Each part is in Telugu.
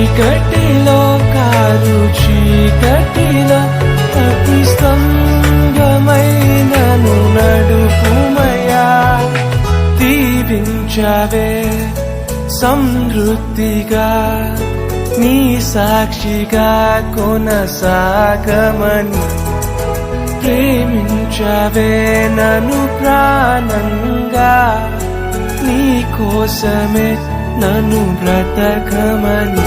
చీకటిలో కాదు చీకటిలో అతి స్తంభమైనను నడుపుమయా దీవించవే సమృద్ధిగా నీ సాక్షిగా కొనసాగమని. ప్రేమించవే నను ప్రాణంగా నీ కోసమే నన్ను బ్రతకమని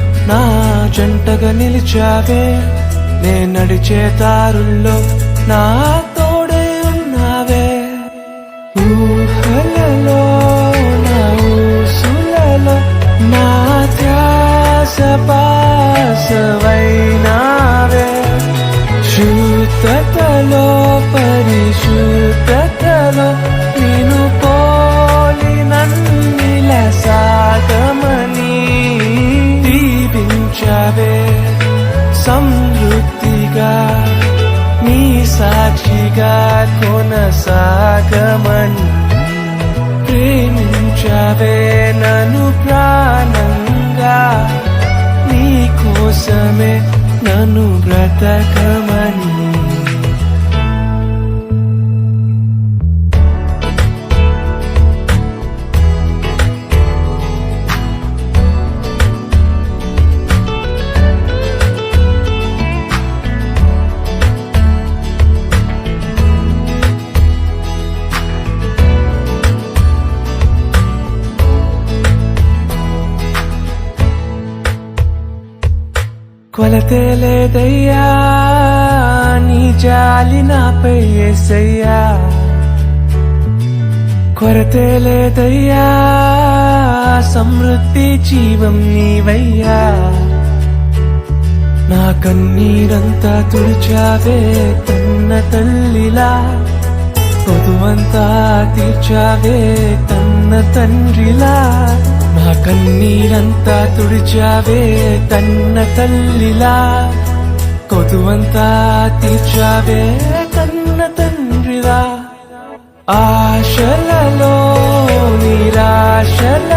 నా జంటగా నిలిచావే. నే నడిచే దారుల్లో నా తోడే ఉన్నావే. ఊహలలో నా ఊసులలో నా ధ్యాస పాసవైనావే శుద్ధతలో పరిశుద్ధతలో దీవించవే సమృద్ధిగా నీ సాక్షిగా కొనసాగమని ప్రేమించవే నన్ను ప్రాణంగా. నీ కోసమే నన్ను బ్రతకమని కొలతే లేదయ్యా నీ జాలి నాపై ఏసయ్యా కొరతే లేదయ్యా సమృద్ధి జీవం నీవయ్యా. నా కన్నీరంతా తుడిచావే తన్న తల్లిలా. పొదువంతా తీర్చావే తన్న తండ్రిలా. నా కన్నీరంతా తుడిచావే తన్న తల్లిలా. కొదువంతా తీర్చావే తన్న తండ్రిలా. ఆశలలో నిరాశల